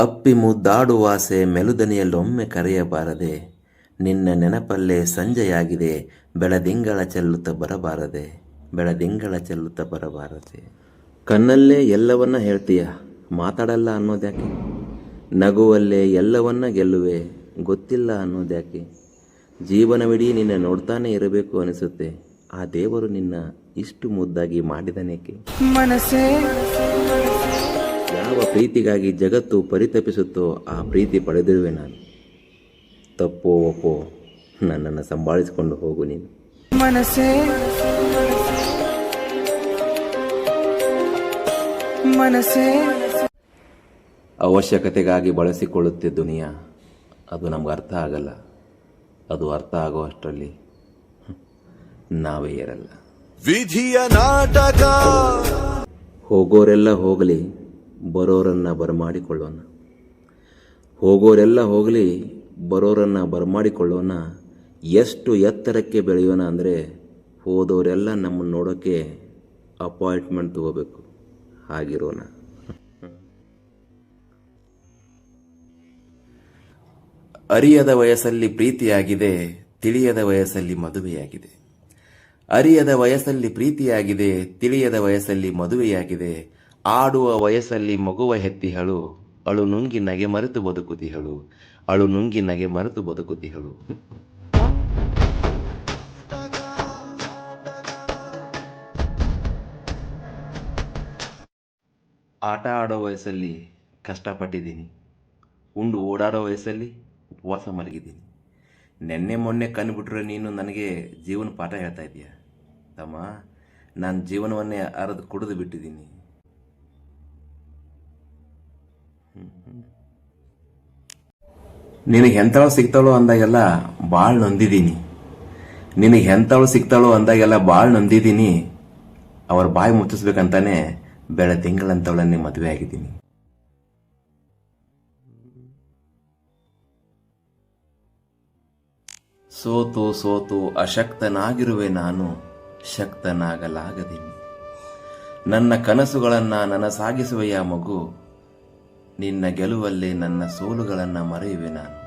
ಅಪ್ಪಿ ಮುದ್ದಾಡುವಾಸೆ ಮೆಲುದನಿಯಲ್ಲೊಮ್ಮೆ ಕರೆಯಬಾರದೆ. ನಿನ್ನ ನೆನಪಲ್ಲೇ ಸಂಜೆಯಾಗಿದೆ, ಬೆಳದಿಂಗಳ ಚೆಲ್ಲುತ್ತ ಬರಬಾರದೆ. ಬೆಳದಿಂಗಳ ಚೆಲ್ಲುತ್ತ ಬರಬಾರದೆ. ಕಣ್ಣಲ್ಲೇ ಎಲ್ಲವನ್ನ ಹೇಳ್ತೀಯ? ಮಾತಾಡಲ್ಲ ಅನ್ನೋದ್ಯಾಕೆ? ನಗುವಲ್ಲೇ ಎಲ್ಲವನ್ನ ಗೆಲ್ಲುವೆ? ಗೊತ್ತಿಲ್ಲ ಅನ್ನೋದ್ಯಾಕೆ? ಜೀವನವಿಡೀ ನಿನ್ನ ನೋಡ್ತಾನೆ ಇರಬೇಕು ಅನಿಸುತ್ತೆ. ಆ ದೇವರು ನಿನ್ನ ಇಷ್ಟು ಮುದ್ದಾಗಿ ಮಾಡಿದನೇಕೆ? ಮನಸ್ಸೇ ಯಾವ ಪ್ರೀತಿಗಾಗಿ ಜಗತ್ತು ಪರಿತಪಿಸುತ್ತೋ ಆ ಪ್ರೀತಿ ಪಡೆದಿರುವೆ ನಾನು. ತಪ್ಪೋ ಒಪ್ಪೋ ನನ್ನನ್ನು ಸಂಭಾಳಿಸಿಕೊಂಡು ಹೋಗು ನೀನು. ಮನಸ್ಸೇ. ಮನಸ್ಸೇ. ಅವಶ್ಯಕತೆಗಾಗಿ ಬಳಸಿಕೊಳ್ಳುತ್ತೆ ದುನಿಯಾ. ಅದು ನಮ್ಗೆ ಅರ್ಥ ಆಗಲ್ಲ. ಅದು ಅರ್ಥ ಆಗೋ ಅಷ್ಟರಲ್ಲಿ ನಾವೇ ಇರಲ್ಲ ವಿಧಿಯ ನಾಟಕ. ಹೋಗೋರೆಲ್ಲ ಹೋಗಲಿ. ಬರೋರನ್ನ ಬರಮಾಡಿಕೊಳ್ಳೋಣ. ಹೋಗೋರೆಲ್ಲ ಹೋಗಲಿ, ಬರೋರನ್ನ ಬರಮಾಡಿಕೊಳ್ಳೋಣ. ಎಷ್ಟು ಎತ್ತರಕ್ಕೆ ಬೆಳೆಯೋಣ ಅಂದರೆ ಹೋದವರೆಲ್ಲ ನಮ್ಮನ್ನು ನೋಡೋಕ್ಕೆ ಅಪಾಯಿಂಟ್ಮೆಂಟ್ ತಗೋಬೇಕು. ಹಾಗಿರೋಣ. ಅರಿಯದ ವಯಸ್ಸಲ್ಲಿ ಪ್ರೀತಿಯಾಗಿದೆ, ತಿಳಿಯದ ವಯಸ್ಸಲ್ಲಿ ಮದುವೆಯಾಗಿದೆ. ಅರಿಯದ ವಯಸ್ಸಲ್ಲಿ ಪ್ರೀತಿಯಾಗಿದೆ, ತಿಳಿಯದ ವಯಸ್ಸಲ್ಲಿ ಮದುವೆಯಾಗಿದೆ ಆಡುವ ವಯಸ್ಸಲ್ಲಿ ಮಗುವ ಹೆತ್ತಿಹಳು, ಅಳು ನುಂಗಿ ನಗೆ ಮರೆತು ಬದುಕುತಿಹಳು, ಅಳು ನುಂಗಿ ನಗೆ ಮರೆತು ಬದುಕುತಿಹಳು. ಆಟ ಆಡೋ ವಯಸ್ಸಲ್ಲಿ ಕಷ್ಟಪಟ್ಟಿದ್ದೀನಿ. ಉಂಡು ಓಡಾಡೋ ವಯಸ್ಸಲ್ಲಿ ಉಪವಾಸ ಮಲಗಿದ್ದೀನಿ. ನೆನ್ನೆ ಮೊನ್ನೆ ಕಂಡುಬಿಟ್ರೆ ನೀನು ನನಗೆ ಜೀವನ ಪಾಠ ಹೇಳ್ತಾ ಇದೀಯ. ತಮ್ಮ, ನಾನು ಜೀವನವನ್ನೇ ಅರದು ಕುಡಿದು ಬಿಟ್ಟಿದ್ದೀನಿ. ನಿನಗೆ ಎಂಥಳು ಸಿಗ್ತಾಳೋ ಅಂದಾಗೆಲ್ಲ ಭಾಳ ನೊಂದಿದ್ದೀನಿ ನಿನಗೆ ಎಂಥಳು ಸಿಗ್ತಾಳೋ ಅಂದಾಗೆಲ್ಲ ಭಾಳ ನೊಂದಿದ್ದೀನಿ ಅವ್ರ ಬಾಯಿ ಮುಚ್ಚಿಸ್ಬೇಕಂತಾನೆ ಬೆಳೆ ತಿಂಗಳಂತವಳನ್ನೇ ಮದುವೆ ಆಗಿದ್ದೀನಿ. ಸೋತು ಸೋತು ಅಶಕ್ತನಾಗಿರುವೆ ನಾನು, ಶಕ್ತನಾಗಲಾಗದಿನಿ. ನನ್ನ ಕನಸುಗಳನ್ನ ನನಸಾಗಿಸುವೆಯ ಮಗು ನಿನ್ನ ಗೆಲುವಲ್ಲಿ ನನ್ನ ಸೋಲುಗಳನ್ನು ಮರೆಯುವೆ ನಾನು.